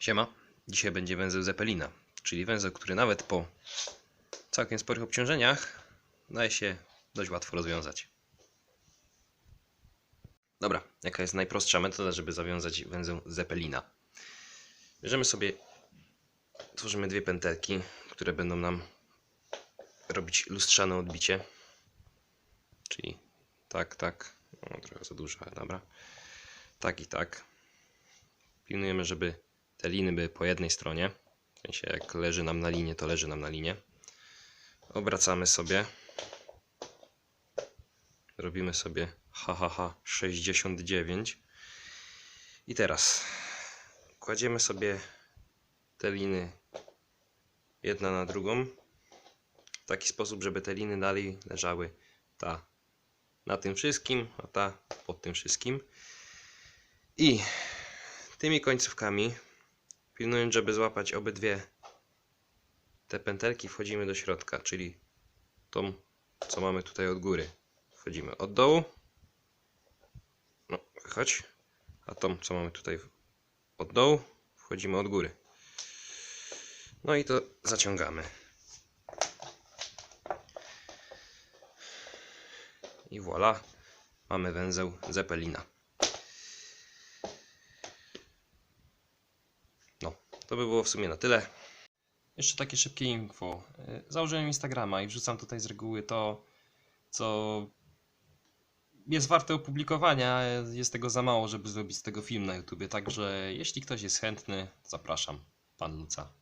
Siema, dzisiaj będzie węzeł Zeppelina, czyli węzeł, który nawet po całkiem sporych obciążeniach daje się dość łatwo rozwiązać. Dobra, jaka jest najprostsza metoda, żeby zawiązać węzeł Zeppelina? Bierzemy sobie, tworzymy dwie pętelki, które będą nam robić lustrzane odbicie. Czyli tak, tak, o, trochę za dużo, ale dobra. Tak i tak. Pilnujemy, żeby te liny były po jednej stronie. W sensie jak leży nam na linie, to leży nam na linie. Obracamy sobie. Robimy sobie HHH 69. I teraz kładziemy sobie te liny jedna na drugą w taki sposób, żeby te liny dalej leżały ta na tym wszystkim, a ta pod tym wszystkim. I tymi końcówkami, pilnując, żeby złapać obydwie te pętelki, wchodzimy do środka, czyli tą, co mamy tutaj od góry. Wchodzimy od dołu, no, wychodź, a tą, co mamy tutaj od dołu, wchodzimy od góry. No i to zaciągamy. I voilà, mamy węzeł Zeppelina. To by było w sumie na tyle. Jeszcze takie szybkie info. Y, Założyłem Instagrama i wrzucam tutaj z reguły to, co jest warte opublikowania. Jest tego za mało, żeby zrobić z tego film na YouTubie. Także jeśli ktoś jest chętny, zapraszam. Pan Luca.